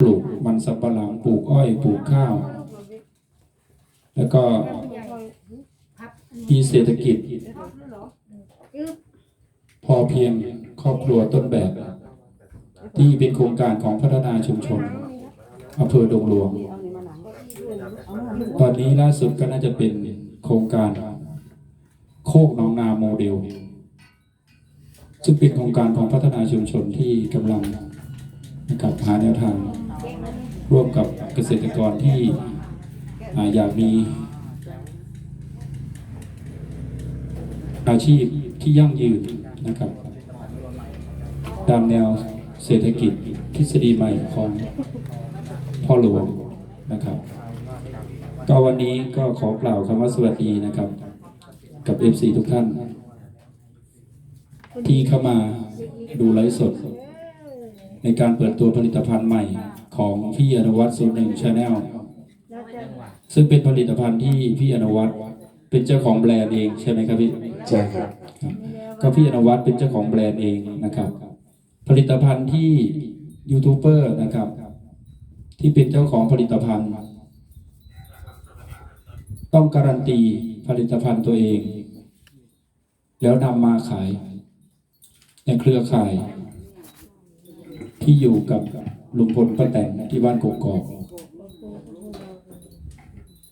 ปลูกมันสำปะหลังปลูกอ้อยปลูกข้าว แล้วก็มีเศรษฐกิจ พอเพียงครอบครัวต้นแบบ ที่เป็นโครงการของพัฒนาชุมชนอำเภอดงหลวง ตอนนี้ล่าสุดก็น่าจะเป็นโครงการ โคกหนองนาโมเดล ซึ่งเป็นโครงการของพัฒนาชุมชนที่กำลังนะครับหาแนวทาง ร่วมกับเกษตรกรที่อยากมีอาชีพที่ยั่งยืนนะครับตามแนวเศรษฐกิจทฤษฎีใหม่ของพ่อหลวงนะครับ ก็วันนี้ก็ขอกล่าวคำว่าสวัสดีนะครับ กับ FC ทุกท่าน ที่เข้ามาดูไลฟ์สด ในการเปิดตัวผลิตภัณฑ์ใหม่ ของพี่อนุวัฒน์ศูนย์หนึ่งชาแนลซึ่งเป็นผลิตภัณฑ์ที่พี่อนุวัฒน์เป็นเจ้าของแบรนด์เองใช่ไหมครับพี่ใช่ครับครับก็พี่อนุวัฒน์เป็นเจ้าของแบรนด์เองนะครับ ผลิตภัณฑ์ที่ยูทูบเบอร์นะครับ ที่เป็นเจ้าของผลิตภัณฑ์ ต้องการันตีผลิตภัณฑ์ตัวเอง แล้วนำมาขายในเครือข่ายที่อยู่กับ ลุงพลป้าแตนที่บ้านกกอก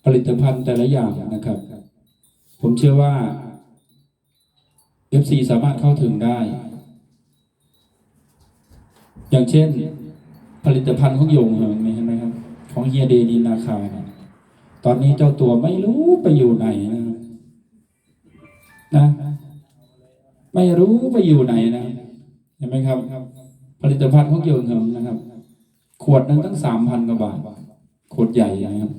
ผลิตภัณฑ์แต่ละอย่างนะครับ ผมเชื่อว่า FC สามารถเข้าถึงได้ อย่างเช่น ผลิตภัณฑ์ของโยงเหิงนี่เห็นไหมครับ ของเฮียเดนินนาคาเนี่ยตอนนี้เจ้าตัวไม่รู้ไปอยู่ไหนนะนะ ไม่รู้ไปอยู่ไหนนะเห็นไหมครับ ผลิตภัณฑ์ของโยงเหิงนะครับ ขวดนั้นตั้งสามพันกว่าบาท ขวดใหญ่นะครับ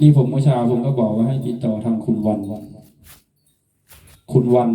นี่ผมเมื่อเช้าผมก็บอกว่าให้ติดต่อทางคุณวัน คุณวัน